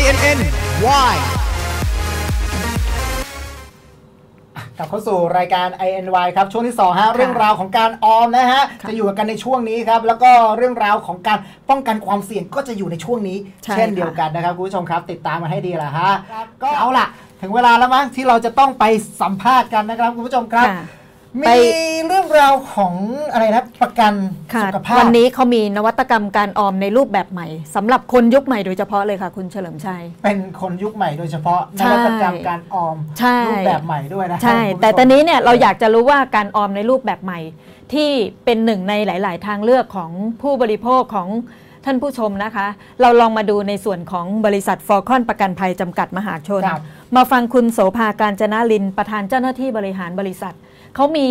INN Why กลับเข้าสู่รายการ INY ครับ ช่วงที่2ฮะเรื่องราวของการออมนะฮะค่ะจะอยู่กันในช่วงนี้ครับแล้วก็เรื่องราวของการป้องกันความเสี่ยงก็จะอยู่ในช่วงนี้ใช่เช่นเดียวกันนะครับคุณผู้ชมครับติดตามมาให้ดีละฮะก็เอาล่ะ ถึงเวลาแล้วมั้งที่เราจะต้องไปสัมภาษณ์กันนะครับคุณผู้ชมครับค่ะ มีไปเรื่องราวของอะไรนะประกันค่ะสุขภาพวันนี้เขามีนวัตกรรมการออมในรูปแบบใหม่สำหรับคนยุคใหม่โดยเฉพาะเลยค่ะคุณเฉลิมชัยเป็นคนยุคใหม่โดยเฉพาะนใช่วัตกรรมการออมใช่รูปแบบใหม่ด้วยนะใช่คุณผู้ชมแต่ตอนนี้เนี่ยเราอยากจะรู้ว่าการออมในรูปแบบใหม่ ที่เป็นหนึ่งในหลาย ๆ ทางเลือกของผู้บริโภคของท่านผู้ชมนะคะ เราลองมาดูในส่วนของบริษัทฟอร์คอนประกันภัยจำกัดมหาชนครับมาฟังคุณโสภาการจนาลินประธานเจ้าหน้าที่บริหารบริษัท เขามี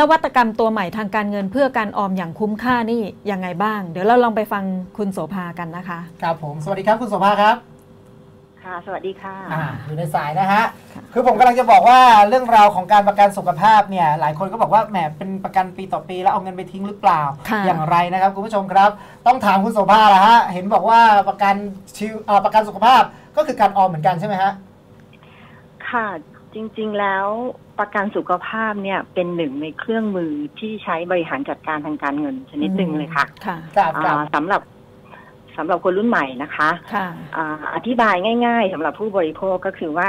นวัตกรรมตัวใหม่ทางการเงินเพื่อการออมอย่างคุ้มค่านี่ยังไงบ้าง เดี๋ยวเราลองไปฟังคุณโสภากันนะคะครับผมสวัสดีครับคุณโสภาครับ ค่ะ สวัสดีค่ะอ่าอยู่ในสายนะฮะคือผมกำลังจะบอกว่าเรื่องราวของการประกันสุขภาพเนี่ยหลายคนก็บอกว่าแหมเป็นประกันปีต่อปีแล้วเอาเงินไปทิ้งหรือเปล่าค่ะอย่างไรนะครับคุณผู้ชมครับ ต้องถามคุณโสภาละฮะเห็นบอกว่าประกันชีวเอ่อประกันสุขภาพก็คือการออมเหมือนกันใช่ไหมฮะค่ะ จริง ๆ แล้วประกันสุขภาพเนี่ยเป็นหนึ่งในเครื่องมือที่ใช้บริหารจัดการทางการเงินชนิดหนึ่งเลยค่ะค่ะครับครับอ่าสำหรับสำหรับคนรุ่นใหม่นะคะค่ะอ่าอธิบายง่าย ๆสำหรับผู้บริโภคก็คือว่า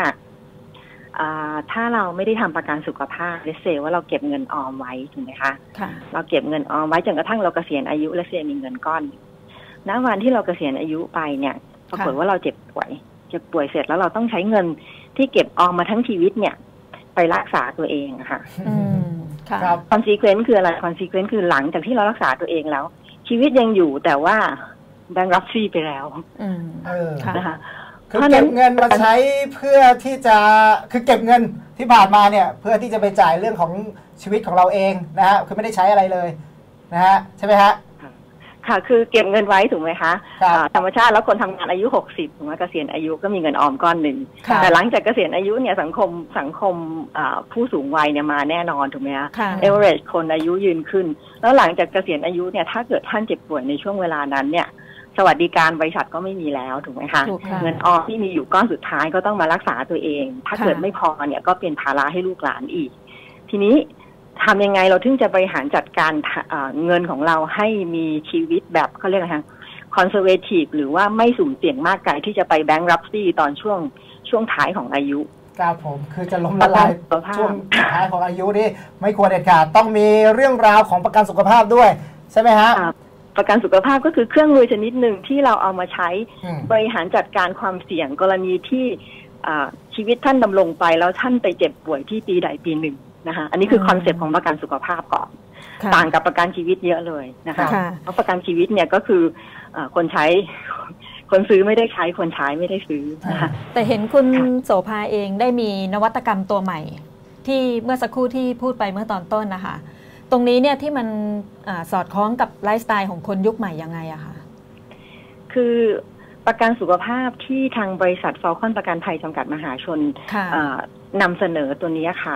อ่าถ้าเราไม่ได้ทำประกันสุขภาพเลเซว่าเราเก็บเงินออมไว้ถูกไหมคะค่ะ เราเก็บเงินออมไว้จนกระทั่งเราเกษียณอายุและเสียมีเงินก้อนณวันที่เราเกษียณอายุไปเนี่ยปรากฏค่ะว่าเราเจ็บป่วย เจ็บป่วยเสร็จแล้วเราต้องใช้เงิน ที่เก็บออมมาทั้งชีวิตเนี่ย ไปรักษาตัวเองอะค่ะอืมค่ะครับคอนซีเควนต์คืออะไรคอนซีเควนต์คือหลังจากที่เรารักษาตัวเองแล้ว ชีวิตยังอยู่แต่ว่าแบงรับซีไปแล้วอืมเออค่ะนะคะคือเพราะฉะนั้เก็นบเงินมาใช้เพื่อที่จะคือเก็บเงินที่ผ่านมาเนี่ย เพื่อที่จะไปจ่ายเรื่องของชีวิตของเราเองนะฮะคือไม่ได้ใช้อะไรเลยนะฮะใช่ไหมฮะ ค่ะ คือเก็บเงินไว้ถูกไหมคะครับอ่าธรรมชาติแล้วคนทำงานอายุหกสิบถูกไหมเกษียณอายุก็มีเงินออมก้อนหนึ่ง ค่ะแต่หลังจากเกษียณอายุเนี่ยสังคมสังคมอ่าผู้สูงวัยเนี่ยมาแน่นอนถูกไหมคะ ค่ะ เอเวอเรจคนอายุยืนขึ้น แล้วหลังจากเกษียณอายุเนี่ยถ้าเกิดท่านเจ็บป่วยในช่วงเวลานั้นเนี่ย สวัสดิการบริษัทก็ไม่มีแล้วถูกไหมคะถูกค่ะ เงินออมที่มีอยู่ก้อนสุดท้ายก็ต้องมารักษาตัวเอง ถ้าค่ะ เกิดไม่พอเนี่ยก็เป็นภาระให้ลูกหลานอีก ทีนี้ ทำยังไงเราถึงจะบริหารจัดการอ่าเงินของเราให้มีชีวิตแบบเขาเรียกอะไรคะคอนเซอร์เวทีฟหรือว่าไม่สุ่มเสี่ยงมากไกลที่จะไปแบงก์รับซี่ตอนช่วงช่วงท้ายของอายุครับผมคือจะล้มละลายประกันสุขภาพช่วงสุดท้ายของอายุนี่ไม่ควรเด็ดขาดต้องมีเรื่องราวของประกันสุขภาพด้วย ใช่ไหมฮะอ่าประกันสุขภาพก็คือเครื่องมือชนิดหนึ่งที่เราเอามาใช้อืมบริหารจัดการความเสี่ยงกรณีที่อ่าชีวิตท่านดำรงไปแล้วท่านไปเจ็บป่วยที่ปีใดปีหนึ่ง นะคะอันนี้คือมคอนเซปต์ของประกันสุขภาพก่อนค่ะต่างกับประกันชีวิตเยอะเลยนะคะค่ะเพราะประกันชีวิตเนี่ยก็คืออาคนใช้คนซื้อไม่ได้ใช้คนใช้ไม่ได้ซื้อนะคะแต่เห็นคุณโสภาเองได้มีนวัตกรรมตัวใหม่ ที่เมื่อสักครู่ที่พูดไปเมื่อตอนต้นนะคะตรงนี้เนี่ยที่มันอาสอดคล้องกับไลฟ์สไตล์ของคนยุคใหม่ยังไงอะคะคือประกันสุขภาพที่ทางบริษัทฟอลคอนประกันภัยจำกัดมหาชนค่ะอ่านำเสนอตัวนี้ค่ะ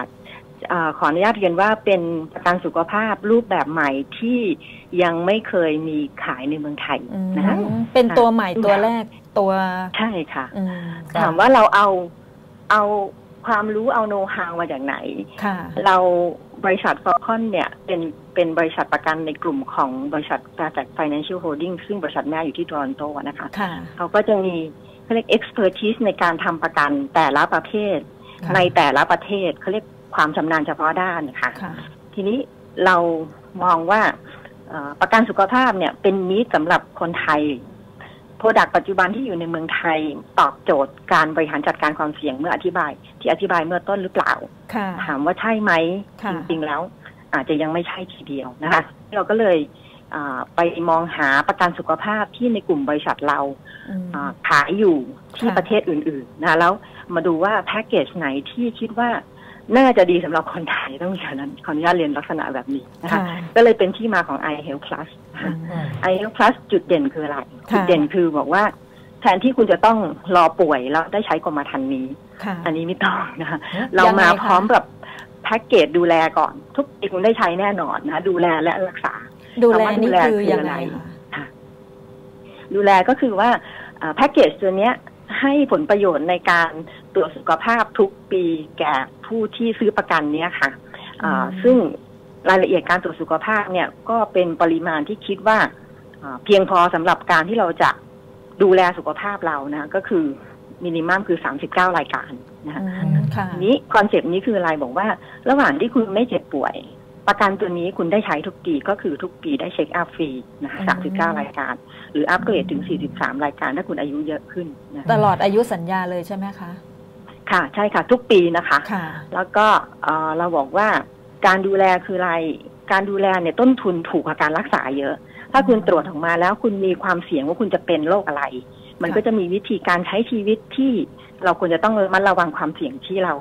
อาขออนุญาตเรียนว่าเป็นประกันสุขภาพรูปแบบใหม่ที่ยังไม่เคยมีขายในเมืองไทยอืมนะคะเป็นตัวใหม่ตัวแรกตัวใช่ค่ะอืมครับถามว่าเราเอาเอาความรู้เอาโน้ตฮาวมาจากไหนค่ะเราบริษัทฟอลคอนเนี่ยเป็นเป็นบริษัทประกันในกลุ่มของบริษัท p a t e c Financial Holding ซึ่งบริษัทแม่อยู่ที่โตรอนโตนะคะค่ะเขาก็จะมีเขาเรียก expertise ในการทำประกันแต่ละประเภทค่ะในแต่ละประเทศเขาเรียก ความชำนาญเฉพาะด้านค่ะค่ะทีนี้เรามองว่าเอ่อประกันสุขภาพเนี่ยเป็นนิดสำหรับคนไทยโปรดักปัจจุบันที่อยู่ในเมืองไทยตอบโจทย์การบริหารจัดการความเสี่ยงเมื่ออธิบาย ที่อธิบายเมื่อต้นหรือเปล่าค่ะถามว่าใช่ไหมค่ะจริง ๆ แล้ว อาจจะยังไม่ใช่ทีเดียวนะคะ เราก็เลยอ่าไปมองหาประกันสุขภาพที่ในกลุ่มบริษัทเราอืมอ่าขายอยู่ที่ค่ะประเทศอื่น ๆ นะแล้วมาดูว่าแพ็กเกจไหนที่คิดว่า น่าจะดีสำหรับคนไทยต้องมีฉะนั้นขออนุญาตเรียนลักษณะแบบนี้นะคะค่ะก็เลยเป็นที่มาของ i Health Plus นะคะอืม i Health Plus จุดเด่นคืออะไรค่ะจุดเด่นคือบอกว่า แทนที่คุณจะต้องรอป่วยแล้วได้ใช้กรมธรรม์นี้ค่ะอันนี้ไม่ต้องนะคะอืมเรามายังไงคะพร้อมกับแพ็กเกจดูแลก่อน ทุกปีคุณได้ใช้แน่นอนนะคะดูแลและรักษา ดูแลคำว่าดูนี่แลคือคือยังอะไรไงคะดูแลก็คือว่าอ่าแพ็กเกจตัวเนี้ยให้ผลประโยชน์ในการ ตรวจสุขภาพทุกปีแก่ผู้ที่ซื้อประกันเนี้ยค่ะอ่าอืมซึ่งรายละเอียดการตรวจสุขภาพเนี่ยก็เป็นปริมาณที่คิดว่าอ่าเพียงพอสำหรับการที่เราจะดูแลสุขภาพเรานะก็คือมินิมัมคือ39รายการนะคะอืมค่ะทีนี้คอนเซปต์นี้คืออะไรบอกว่า ระหว่างที่คุณไม่เจ็บป่วย ประกันตัวนี้คุณได้ใช้ทุกปีก็คือทุกปีได้เช็คอัพฟรีนะคะอืม39รายการ หรืออัพเกรดถึง43รายการถ้าคุณอายุเยอะขึ้นนะตลอดอายุสัญญาเลยใช่ไหมคะ ค่ะใช่ค่ะ ทุกปีนะคะ ค่ะ แล้วก็เอ่อเราบอกว่าการดูแลคืออะไร การดูแลเนี่ยต้นทุนถูกกว่าการรักษาเยอะ ถ้าคุณตรวจออกมาแล้วคุณมีความเสี่ยงว่าคุณจะเป็นโรคอะไร มันค่ะ ก็จะมีวิธีการใช้ชีวิตที่เราควรจะต้องระมัดระวังความเสี่ยงที่เรา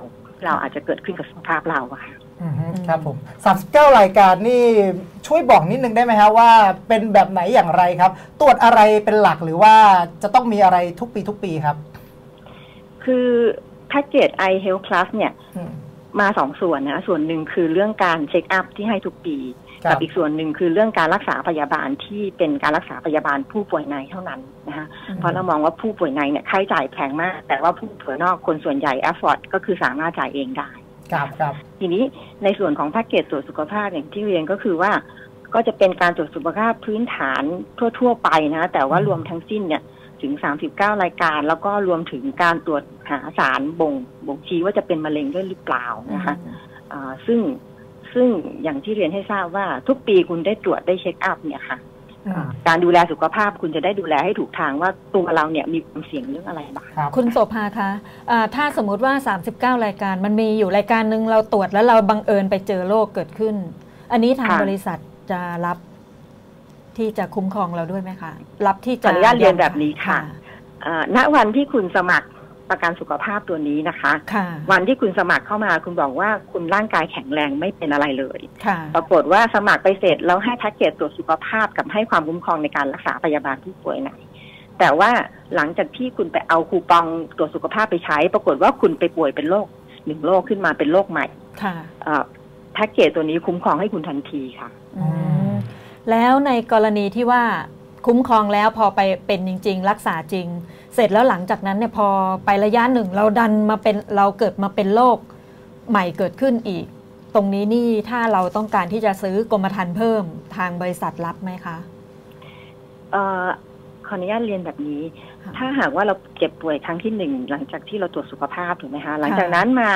เราอาจจะเกิดขึ้นกับสุขภาพเราอะค่ะ อืมครับผม 39 รายการนี่ช่วยบอกนิดนึงได้ไหมครับว่าเป็นแบบไหนอย่างไรครับ ตรวจอะไรเป็นหลักหรือว่าจะต้องมีอะไรทุกปีทุกปีครับ คือ แพ็กเกจ i Health Plus เนี่ยอืมมาสองส่วนนะส่วนหนึ่งคือเรื่องการเช็คอัพที่ให้ทุกปีครักับอีกส่วนหนึ่งคือเรื่องการรักษาพยาบาลที่เป็นการรักษาพยาบาลผู้ป่วยในเท่านั้นนะคะเพราะเรามองว่าผู้ป่วยในเนี่ยค่าใช้จ่ายแพงมาก แต่ว่าผู้ป่วยนอกคนส่วนใหญ่ afford ก็คือสามารถจ่ายเองได้ครับครับทีนี้ในส่วนของแพ็กเกจตรวจสุขภาพอย่างที่เรียนก็คือว่า ก็จะเป็นการตรวจสุขภาพพื้นฐานทั่ว ๆ ไปนะ แต่ว่ารวมทั้งสิ้นเนี่ย ถึง 39 รายการ แล้วก็รวมถึงการตรวจหาสารบ่งบ่งชี้ว่าจะเป็นมะเร็งด้วยหรือเปล่านะคะอ่าซึ่งซึ่งอย่างที่เรียนให้ทราบว่าทุกปีคุณได้ตรวจได้เช็คอัพเนี่ยค่ะอืมอ่าการดูแลสุขภาพคุณจะได้ดูแลให้ถูกทางว่าตัวเราเนี่ยมีความเสี่ยงเรื่องอะไรบ้างครับคุณโสภาคะอ่าถ้าสมมุติว่า 39 รายการมันมีอยู่รายการหนึ่งเราตรวจแล้วเราบังเอิญไปเจอโรคเกิดขึ้น อันนี้ทางค่ะบริษัทจะรับ ที่จะคุ้มครองเราด้วยไหมคะ รับที่ขจะออนุญาตเรียนแบบนี้ค่ะอ่าณวันที่คุณสมัครประกันสุขภาพตัวนี้นะคะค่ะวันที่คุณสมัครเข้ามาคุณบอกว่าคุณร่างกายแข็งแรงไม่เป็นอะไรเลยค่ะปรากฏว่าสมัครไปเสร็จแล้วให้แพ็กเกจตรวจสุขภาพกับให้ความคุ้มครองในการรักษาพยาบาลผู้ป่วยในแต่ว่าหลังจากที่คุณไปเอาคูปองตรวจสุขภาพไปใช้ ปรากฏว่าคุณไปป่วยเป็นโรคหนึ่งโรคขึ้นมาเป็นโรคใหม่ค่ะเอ่อแพ็กเกจตัวนี้คุ้มครองให้คุณทันทีค่ะอืม แล้วในกรณีที่ว่าคุ้มครองแล้วพอไปเป็นจริง ๆ รักษาจริง เสร็จแล้วหลังจากนั้นเนี่ยพอไประยะหนึ่งเราดันมาเป็นเราเกิดมาเป็นโรคใหม่เกิดขึ้นอีก ตรงนี้นี่ถ้าเราต้องการที่จะซื้อกรมธรรม์เพิ่มทางบริษัทรับไหมคะเอ่อขออนุญาตเรียนแบบนี้ค่ะถ้าหากว่าเราเจ็บป่วยครั้งที่หนึ่งหลังจากที่เราตรวจสุขภาพถูกไหมคะหลังจากนั้นมา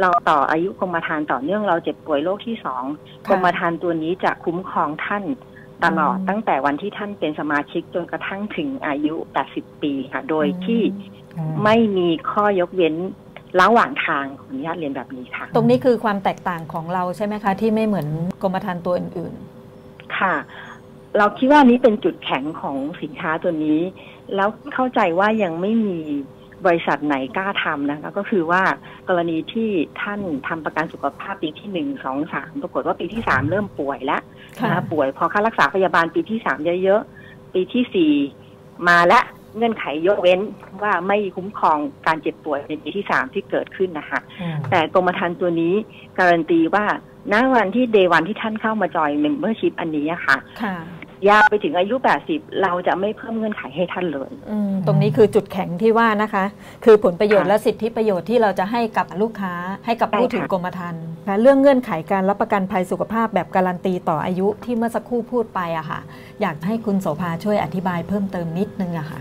เราต่ออายุกรมธรรม์ต่อเนื่องเราเจ็บป่วยโรคที่สองกรมธรรม์ตัวนี้จะคุ้มครองท่าน ตลอดอืมตั้งแต่วันที่ท่านเป็นสมาชิกจนกระทั่งถึงอายุ 80 ปีค่ะ โดยที่อืมไม่มีข้อยกเว้นระหว่างทางขออนุญาตเรียนแบบนี้ค่ะ ตรงนี้คือความแตกต่างของเราใช่ไหมคะ ที่ไม่เหมือนกรมธรรม์ตัวอื่นค่ะ เราคิดว่านี้เป็นจุดแข็งของสินค้าตัวนี้ แล้วเข้าใจว่ายังไม่มี บริษัทไหนกล้าทำนะคะก็คือว่ากรณีที่ท่านทำประกันสุขภาพปีที่หนึ่งสองสามปรากฏว่าปีที่สามเริ่มป่วยแล้วๆค่ะนะคะป่วยพอค่ารักษาพยาบาลปีที่สามเยอะๆ ปีที่สี่มาและเงื่อนไขยกเว้นว่าไม่คุ้มครองการเจ็บป่วยในปีที่สามที่เกิดขึ้นนะคะอืมแต่กรมธรรม์ตัวนี้การันตีว่าณวันที่เดวันที่ท่านเข้ามาจอยเมมเบอร์ชิพอันนี้อะค่ะค่ะ ยาวไปถึงอายุ 80 เราจะไม่เพิ่มเงื่อนไขให้ท่านเลยอืมตรงนี้คือจุดแข็งที่ว่านะคะ คือผลประโยชน์ค่ะและสิทธิประโยชน์ที่เราจะให้กับลูกค้าให้กับใช่ผู้ถือค่ะกรมธรรม์และเรื่องเงื่อนไขการรับประกันภัยสุขภาพแบบการันตีต่ออายุที่เมื่อสักครู่พูดไปอะค่ะ อยากให้คุณโสภาช่วยอธิบายเพิ่มเติมนิดนึงอะค่ะ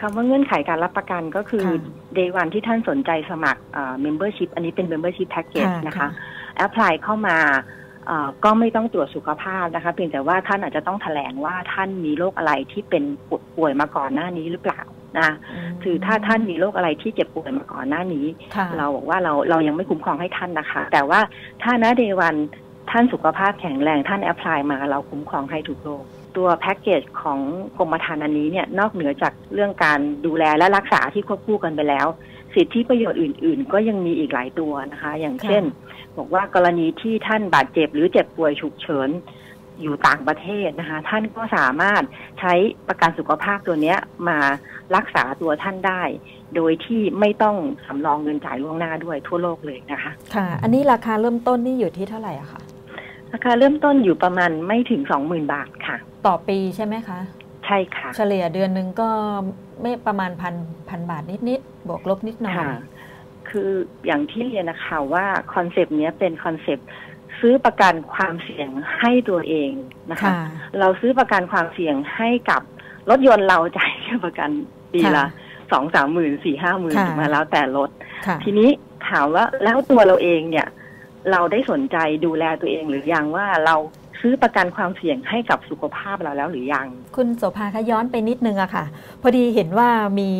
คำว่าเงื่อนไขการรับประกันก็คือค่ะเดวันที่ท่านสนใจสมัครเมมเบอร์ชิพอันนี้เป็นเมมเบอร์ชิพแพ็กเกจค่ะนะคะค่ะแอพพลายเข้ามาเอ่อ ก็ไม่ต้องตรวจสุขภาพนะคะ เพียงแต่ว่าท่านอาจจะต้องแถลงว่าท่านมีโรคอะไรที่เป็นป่วยมาก่อนหน้านี้หรือเปล่านะมคือถ้าท่านมีโรคอะไรที่เจ็บป่วยมาก่อนหน้านี้ค่ะเราบอกว่าเราเรายังไม่คุ้มครองให้ท่านนะคะ แต่ว่าถ้าณเดวันท่านสุขภาพแข็งแรงท่านแอพพลายมาเราคุ้มครองให้ทุกโรคตัวแพ็กเกจของกรมธรรม์อันนี้เนี่ยนอกเหนือจากเรื่องการดูแลและรักษาที่ควบคู่กันไปแล้ว สิทธิประโยชน์อื่น ๆ ก็ยังมีอีกหลายตัวนะคะ อย่างเช่น บอกว่ากรณีที่ท่านบาดเจ็บหรือเจ็บป่วยฉุกเฉินอยู่ต่างประเทศนะคะ ท่านก็สามารถใช้ประกันสุขภาพตัวเนี้ยมารักษาตัวท่านได้ โดยที่ไม่ต้องสำรองเงินจ่ายล่วงหน้าด้วยทั่วโลกเลยนะคะ ค่ะ อันนี้ราคาเริ่มต้นนี่อยู่ที่เท่าไหร่อะคะราคาเริ่มต้นอยู่ประมาณไม่ถึงสองหมื่นบาทค่ะ ต่อปีใช่ไหมคะ ใช่ค่ะ เฉลี่ยเดือนหนึ่งก็ไม่ประมาณพันพันบาทนิด บวกลบนิดหน่อยค่ะคืออย่างที่เรียนนะคะว่าคอนเซปต์เนี้ยเป็นคอนเซปต์ซื้อประกันความเสี่ยงให้ตัวเองนะคะค่ะเราซื้อประกันความเสี่ยงให้กับรถยนต์เราจ่ายแค่ประกันปีละค่ะสองสามหมื่นสี่ห้าหมื่นค่ะถึงมาแล้วแต่รถค่ะทีนี้ถามว่าแล้วตัวเราเองเนี่ย เราได้สนใจดูแลตัวเองหรือยังว่าเราซื้อประกันความเสี่ยงให้กับสุขภาพเราแล้วหรือยัง คุณโสภาคะย้อนไปนิดนึงอะค่ะ พอดีเห็นว่ามี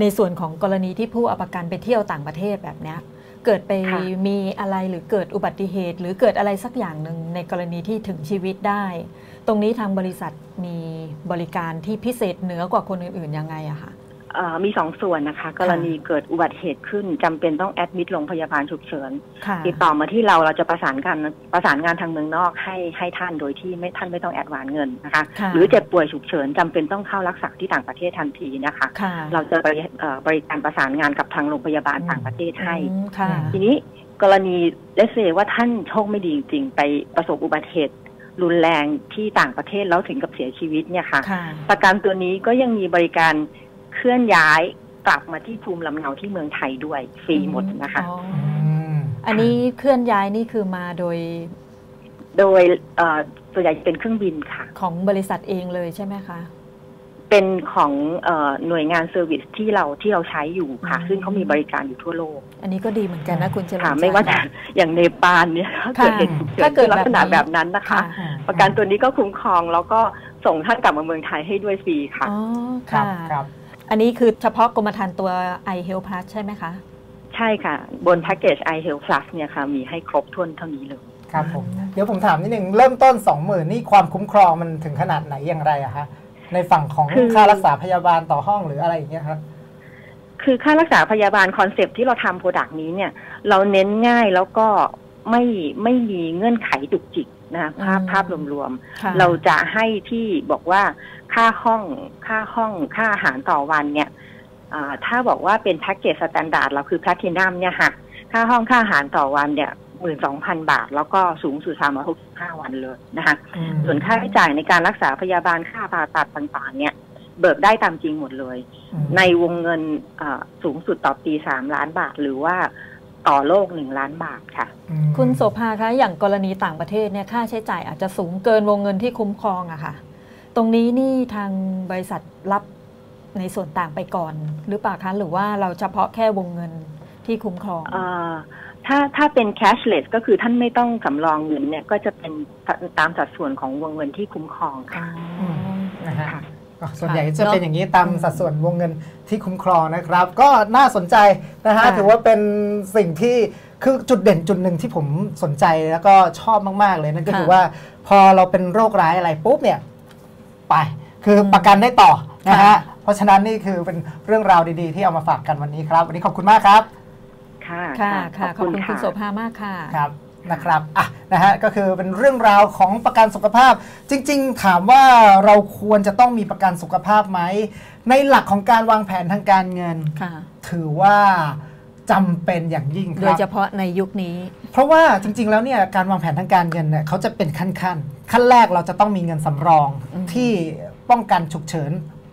ในส่วนของกรณีที่ผู้เอาประกันไปเที่ยวต่างประเทศแบบเนี้ยเกิดไปค่ะมีอะไรหรือเกิดอุบัติเหตุ หรือเกิดอะไรสักอย่างหนึ่งในกรณีที่ถึงชีวิตได้ ตรงนี้ทางบริษัทมีบริการที่พิเศษเหนือกว่าคนอื่นๆยังไงอะคะเอ่อ มีสองส่วนนะคะ กรณีเกิดอุบัติเหตุขึ้นจำเป็นต้องแอดมิดโรงพยาบาลฉุกเฉินค่ะติดต่อมาที่เราเราจะประสานกันประสานงานทางเมืองนอกให้ให้ท่านโดยที่ไม่ท่านไม่ต้องแอดวานเงินนะคะค่ะหรือเจ็บป่วยฉุกเฉินจำเป็นต้องเข้ารักษาที่ต่างประเทศทันทีนะคะค่ะเราจะไปเอ่อบริการประสานงานกับทางโรงพยาบาลต่างประเทศให้อืมค่ะทีนี้กรณีเลสเซว่าท่านโชคไม่ดีจริงๆไปประสบอุบัติเหตุรุนแรงที่ต่างประเทศแล้วถึงกับเสียชีวิตเนี่ยค่ะค่ะประกันตัวนี้ก็ยังมีบริการ เคลื่อนย้ายกลับมาที่ภูมิลำเนาที่เมืองไทยด้วยฟรีหมดนะคะ อ๋ออืมอันนี้เคลื่อนย้ายนี่คือมาโดยโดยเอ่อส่วนใหญ่เป็นเครื่องบินค่ะ ของบริษัทเองเลยใช่ไหมคะ เป็นของเออหน่วยงานเซอร์วิสที่เราที่เราใช้อยู่ค่ะ อืม ซึ่งเขามีบริการอยู่ทั่วโลก อันนี้ก็ดีเหมือนกันนะคุณเฉลิมค่ะชัยไม่ว่าจะอย่างเนปาลเนี่ยถ้าเกิดเหตุฉุกเฉิถ้านเกิดลักษณะแบบนี้แบบนั้นนะคะ ค่ะประกันตัวนี้ก็คุ้มครองแล้วก็ส่งท่านกลับมาเมืองไทยให้ด้วยฟรีค่ะ อ๋อครับค่ะครับ อันนี้คือเฉพาะกรมธรรม์ตัว i Health Plus ใช่ไหมคะ ใช่ค่ะ บนแพ็กเกจ i Health Plus เนี่ยค่ะ มีให้ครบถ้วนเท่านี้เลยครับผมเดี๋ยวผมถามนิดหนึ่งเริ่มต้น 20,000นี่ความคุ้มครองมันถึงขนาดไหนอย่างไรอะฮะในฝั่งของคือค่ารักษาพยาบาลต่อห้องหรืออะไรอย่างเงี้ยครับคือค่ารักษาพยาบาลคอนเซปต์ที่เราทำโปรดักต์นี้เนี่ย เราเน้นง่ายแล้วก็ไม่ไม่มีเงื่อนไขจุกจิกนะคะภาพอืมภาพรวมค่ะๆเราจะให้ที่บอกว่า ค่าห้องค่าห้องค่าอาหารต่อวันเนี่ยอ่าถ้าบอกว่าเป็นแพ็กเกจสแตนดาร์ดเราคือแพลทินัมเนี่ยค่ะค่าห้องค่าอาหารต่อวันเนี่ยหมื่นสองพันบาท แล้วก็สูงสุดสามร้อยหกสิบห้าวันเลยนะคะอืมส่วนค่าใช้จ่ายในการรักษาพยาบาลค่าผ่าตัดต่างๆ เนี่ย เบิกได้ตามจริงหมดเลยอืมในวงเงินอ่าสูงสุดต่อปีสามล้านบาท หรือว่าต่อโลกหนึ่งล้านบาทค่ะอืมคุณโสภาคะอย่างกรณีต่างประเทศเนี่ยค่าใช้จ่ายอาจจะสูงเกินวงเงินที่คุ้มครองอะค่ะ ตรงนี้นี่ทางบริษัทรับในส่วนต่างไปก่อนหรือเปล่าคะหรือว่าเราเฉพาะแค่วงเงินที่คุ้มครองเอ่อถ้าถ้าเป็น cashless ก็คือท่านไม่ต้องสำรองเงินเนี่ยก็จะเป็นตามสัดส่วนของวงเงินที่คุ้มครองค่ะนะฮะค่ะก็ส่วนใหญ่ค่ะจะเป็นเนอะอย่างนี้ตามสัดส่วนวงเงินที่คุ้มครองนะครับ ก็น่าสนใจนะฮะค่ะถือว่าเป็นสิ่งที่คือจุดเด่นจุดหนึ่งที่ผมสนใจแล้วก็ชอบมาก ๆ เลยนั่นก็คือว่าพอเราเป็นโรคร้ายอะไรปุ๊บเนี่ย ไป คือประกันได้ต่อนะฮะเพราะฉะนั้นนี่คือเป็นเรื่องราวดีๆ ที่เอามาฝากกันวันนี้ครับ วันนี้ขอบคุณมากครับ ค่ะค่ะค่ะขอบคุณคุณโสภามากค่ะครับนะครับอะนะฮะก็คือเป็นเรื่องราวของประกันสุขภาพ จริง ๆ ถามว่าเราควรจะต้องมีประกันสุขภาพไหม ในหลักของการวางแผนทางการเงินค่ะถือว่าจำเป็นอย่างยิ่งคโดรัยบเฉพาะในยุคนี้ เพราะว่าจริง ๆ แล้วเนี่ยการวางแผนทางการเงินเนี่ยเขาจะเป็นขั้นๆ ขั้นแรกเราจะต้องมีเงินสำรองอืมที่ป้องกันฉุกเฉิน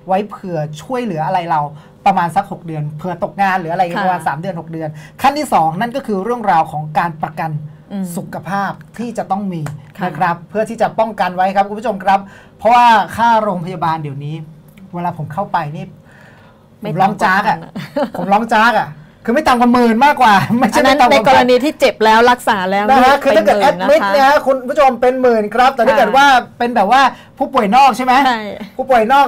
ไว้เผื่อช่วยเหลืออะไรเราประมาณสัก 6 เดือนเผื่อตกงานหรืออะไรประมาณ3เดือน 6 เดือน ขั้นที่ 2 นั่นก็คือเรื่องราวของการประกันอืมสุขภาพที่จะต้องมีค่ะนะครับเพื่อที่จะป้องกันไว้ครับคุณผู้ชมครับ เพราะว่าค่าโรงพยาบาลเดี๋ยวนี้ เวลาผมเข้าไปนี่ผมร้องจากอะผมร้องจากอะ คือไม่ต่ำกว่าหมื่นมากกว่า ไม่อัใช่นนั้ไม่นต่ำในกกว่ารณีที่เจ็บแล้วรักษาแล้วนะฮะนี่คือถ้าเกิดแอป็ดนหนมิดนะคะเนี่ยฮะคุณผู้ชมเป็นหมื่นครับ แต่ถ้าค่ะเกิดว่าเป็นแบบว่าผู้ป่วยนอกใช่ไหมใช่ผู้ป่วยนอก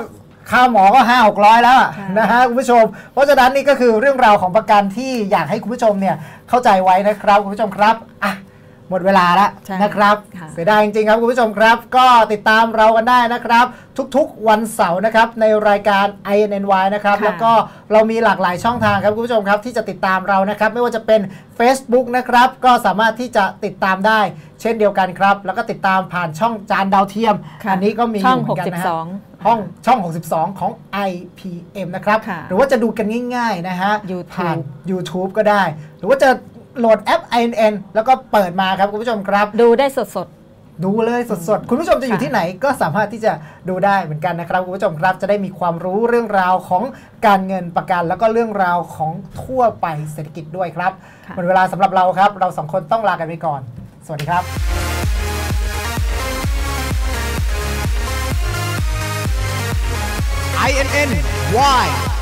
ค่าหมอก็ห้าหกร้อยแล้วอะค่ะนะฮะคุณผู้ชม เพราะฉะนั้นนี่ก็คือเรื่องราวของประกันที่อยากให้คุณผู้ชมเนี่ยเข้าใจไว้นะครับคุณผู้ชมครับอะ หมดเวลาแล้วใช่นะครับค่ะเสียดายจริงๆครับคุณผู้ชมครับ ก็ติดตามเรากันได้นะครับ ทุกๆวันเสาร์นะครับในรายการ INNY นะครับค่ะแล้วก็เรามีหลากหลายช่องทางครับคุณผู้ชมครับที่จะติดตามเรานะครับ ไม่ว่าจะเป็น Facebook นะครับก็สามารถที่จะติดตามได้ เช่นเดียวกันครับ แล้วก็ติดตามผ่านช่องจานดาวเทียมค่ะอันนี้ก็มีช่องยู่เหมืนกันนะฮะ62ห้องช่อง 62 ของ IPM นะครับค่ะหรือว่าจะดูกันง่าย ๆ นะฮะ YouTube ผ่าน YouTube ก็ได้ หรือว่าจะ โหลดแอป INN แล้วก็เปิดมาครับคุณผู้ชมครับ ดูได้สดดูเลยสดๆ คุณผู้ชมจะอยู่ค่ะที่ไหนก็สามารถที่จะดูได้เหมือนกันนะครับ คุณผู้ชมครับจะได้มีความรู้เรื่องราวของการเงินประกัน แล้วก็เรื่องราวของทั่วไปเศรษฐกิจด้วยครับค่ะหมดเวลาสำหรับเราครับ เราสองคนต้องลากันไปก่อน สวัสดีครับ INN Why